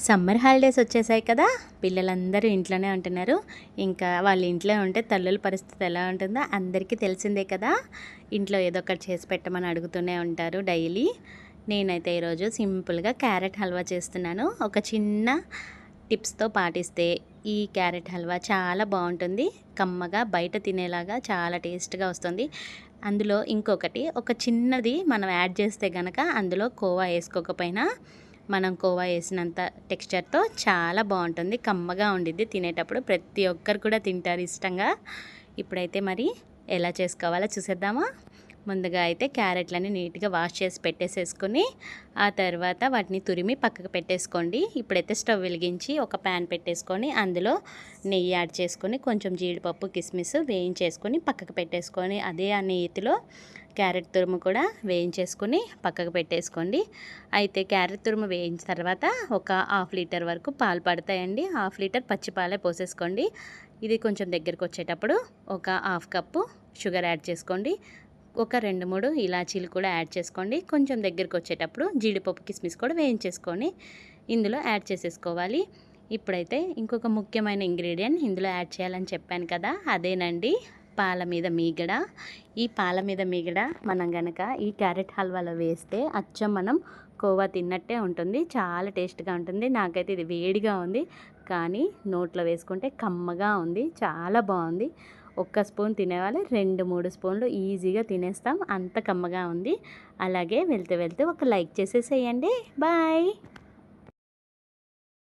Summer holidays వచ్చేసాయి కదా పిల్లలందరూ ఇంట్లోనే ఉంటున్నారు. ఇంకా వాళ్ళ ఇంట్లో ఉంటే తల్లుల పరిస్థితి ఎలా ఉంటుందో అందరికీ తెలిసిందే కదా. ఇంట్లో ఏదో ఒకటి చేసి పెట్టమని అడుగుతూనే ఉంటారు డైలీ. నేనైతే ఈరోజు సింపుల్గా క్యారెట్ హల్వా చేస్తున్నాను. ఒక చిన్న టిప్స్తో పాటిస్తే ఈ క్యారెట్ హల్వా చాలా బాగుంటుంది. కమ్మగా బయట తినేలాగా చాలా టేస్ట్గా వస్తుంది. అందులో ఇంకొకటి ఒక చిన్నది మనం యాడ్ చేస్తే కనుక అందులో కోవా వేసుకోకపోయినా మనం కోవా వేసినంత టెక్స్చర్తో చాలా బాగుంటుంది. కమ్మగా ఉండిద్ది తినేటప్పుడు. ప్రతి ఒక్కరు కూడా తింటారు ఇష్టంగా. ఇప్పుడైతే మరి ఎలా చేసుకోవాలో చూసేద్దామా? ముందుగా అయితే క్యారెట్లని నీట్గా వాష్ చేసి పెట్టేసేసుకొని ఆ తర్వాత వాటిని తురిమి పక్కకు పెట్టేసుకోండి. ఇప్పుడైతే స్టవ్ వెలిగించి ఒక ప్యాన్ పెట్టేసుకొని అందులో నెయ్యి యాడ్ చేసుకొని కొంచెం జీడిపప్పు కిస్మిస్ వేయించేసుకొని పక్కకు పెట్టేసుకొని అదే ఆ నెయ్యిలో క్యారెట్ తురుము కూడా వేయించేసుకొని పక్కకు పెట్టేసుకోండి. అయితే క్యారెట్ తురుము వేయించిన తర్వాత ఒక హాఫ్ లీటర్ వరకు పాలు పడతాయండి. హాఫ్ లీటర్ పచ్చిపాలే పోసేసుకోండి. ఇది కొంచెం దగ్గరకు వచ్చేటప్పుడు ఒక హాఫ్ కప్పు షుగర్ యాడ్ చేసుకోండి. ఒక రెండు మూడు ఇలాచీలు కూడా యాడ్ చేసుకోండి. కొంచెం దగ్గరకు వచ్చేటప్పుడు జీడిపప్పు కిస్మిస్ కూడా వేయించేసుకొని ఇందులో యాడ్ చేసేసుకోవాలి. ఇప్పుడైతే ఇంకొక ముఖ్యమైన ఇంగ్రీడియంట్ ఇందులో యాడ్ చేయాలని చెప్పాను కదా అదేనండి పాల మీద మీగడ. ఈ పాల మీద మీగడ మనం గనక ఈ క్యారెట్ హల్వాలో వేస్తే అచ్చం మనం కోవా తిన్నట్టే ఉంటుంది. చాలా టేస్ట్గా ఉంటుంది. నాకైతే ఇది వేడిగా ఉంది. కానీ నోట్లో వేసుకుంటే కమ్మగా ఉంది. చాలా బాగుంది. ఒక్క స్పూన్ తినేవాళ్ళు రెండు మూడు స్పూన్లు ఈజీగా తినేస్తాం. అంత కమ్మగా ఉంది. అలాగే వెళ్తూ వెళ్తూ ఒక లైక్ చేసేసేయండి. బాయ్!